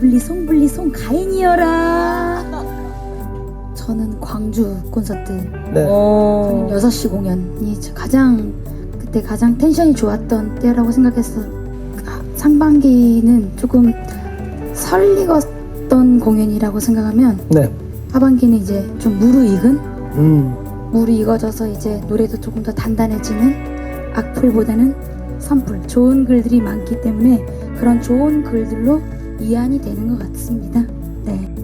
이블리 송블리 송가인이여라 저는 광주 콘서트 네. 어. 저녁 6시 공연이 가장 그때 가장 텐션이 좋았던 때라고 생각했어 아, 상반기는 조금 설리었던 공연이라고 생각하면 네. 하반기는 이제 좀 무르익은 음. 무르익어져서 이제 노래도 조금 더 단단해지는 악플보다는 선풀 좋은 글들이 많기 때문에 그런 좋은 글들로 이안이 되는 것 같습니다. 네.